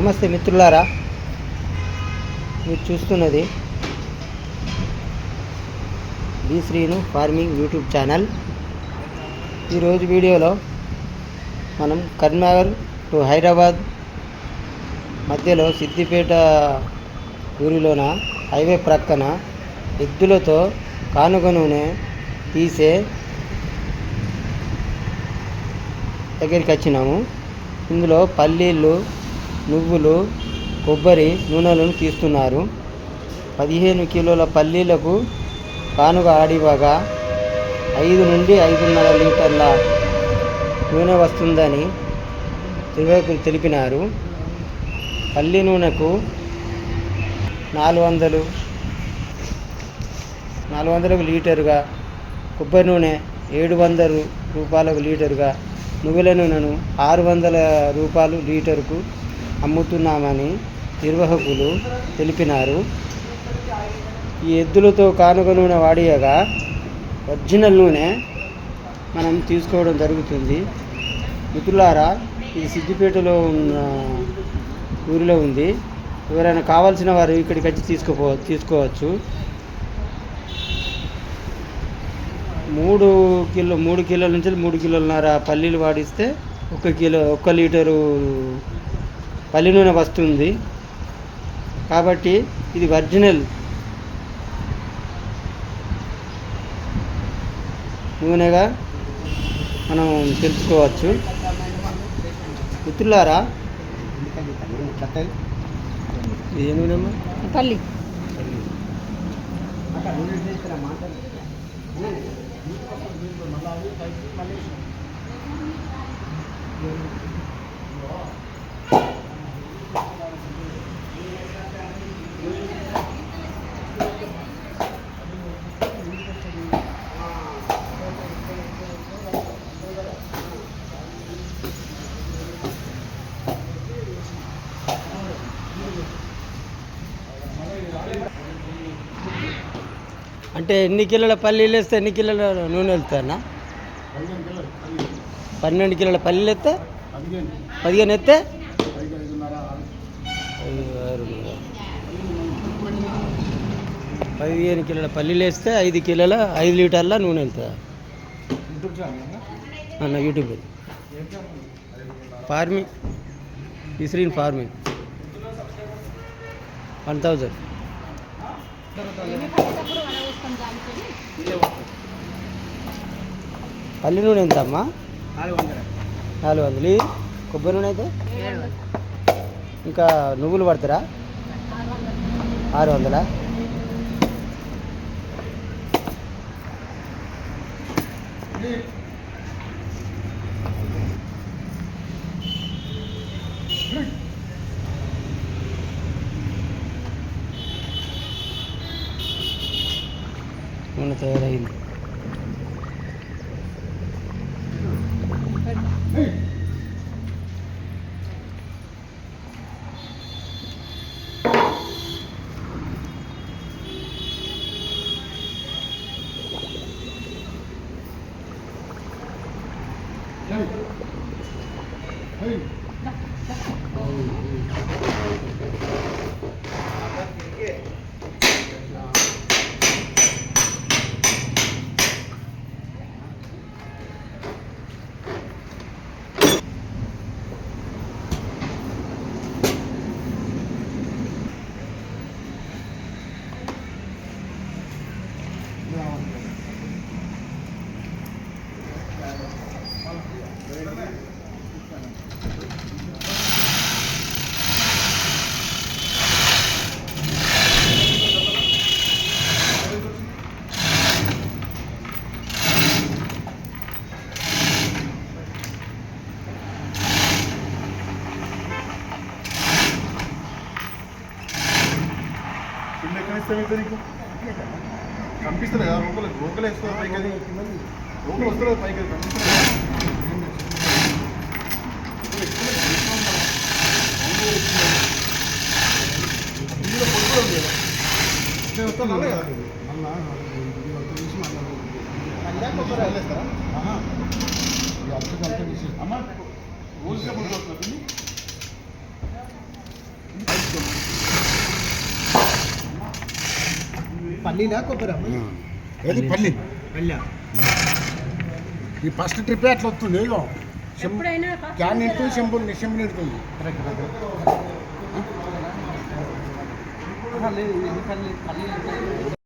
నమస్తే మిత్రులారా మీరు చూస్తున్నది B Srinu farming YouTube channel. ఈరోజు వీడియోలో మనం కరీంనగర్ టు హైదరాబాద్ మధ్యలో సిద్దిపేట ఊరిలోన హైవే ప్రక్కన ఎద్దులతో కానుక నూనె తీసే దగ్గరికి వచ్చినాము. ఇందులో పల్లీలు నువ్వులు కొబ్బరి నూనెలను తీస్తున్నారు. పదిహేను కిలోల పల్లీలకు కానుక ఆడివ్వగా ఐదు నుండి ఐదున్నర లీటర్ల నూనె వస్తుందని నిర్వాహకులు తెలిపినారు. పల్లి నూనెకు నాలుగు వందలు నాలుగు వందలకు లీటరుగా కొబ్బరి నూనె ఏడు వందల రూపాయలకు లీటరుగా నువ్వుల నూనెను ఆరు వందల రూపాయలు లీటరుకు అమ్ముతున్నామని నిర్వాహకులు తెలిపినారు. ఈ ఎద్దులతో కానుక నూనె వాడియగా ఒరిజినల్ నూనె మనం తీసుకోవడం జరుగుతుంది. మిత్రులారా ఇది సిద్దిపేటలో ఉన్న ఊరిలో ఉంది. ఎవరైనా కావాల్సిన వారు ఇక్కడికి వచ్చి తీసుకోపో తీసుకోవచ్చు. మూడు కిలో మూడు కిలోల నుంచి మూడు కిలోలన్నర పల్లీలు వాడిస్తే ఒక కిలో ఒక్క లీటరు పల్లి నూనె వస్తుంది. కాబట్టి ఇది ఒరిజినల్ నూనెగా మనం తెలుసుకోవచ్చు. మిత్రులారా ఇది ఏ నూనెమ్మా? పల్లి. అంటే ఎన్ని కిలోల పల్లీలు వేస్తే ఎన్ని కిలోల నూనె వెళ్తానా పన్నెండు కిలోల పల్లీలు ఎత్తే పదిహేను ఎత్తే? పదిహేను కిలోల పల్లీలు వేస్తే ఐదు కిలోల ఐదు లీటర్ల నూనె వెళ్తుందా అన్న యూట్యూబ్ ఫార్మింగ్. ఇస్రీన్ ఫార్మింగ్. One thousand. పల్లి నూనె ఎంత అమ్మా? నాలుగు వందలు. కొబ్బరి నూనె అయితే? ఇంకా నువ్వులు పడతారా? ఆరు వందలా? నూనె తయారైంది పిండి ఎక్కడ ఇస్తావు ఇంకా నీకు కనిపిస్తుంది కదా రోకలు రోకలు వేస్తుంది పైకి అది రోకలు వస్తుంది పైకి అది కనిపిస్తుంది కదా. వస్తాను కదా. అమ్మ పల్లీలా కొబ్బరి ఏది? పల్లి. పల్లి. ఈ ఫస్ట్ ట్రిప్ అట్లా వస్తుంది క్యాన్ నింటుంది లేదు ఇది పల్లి పల్లి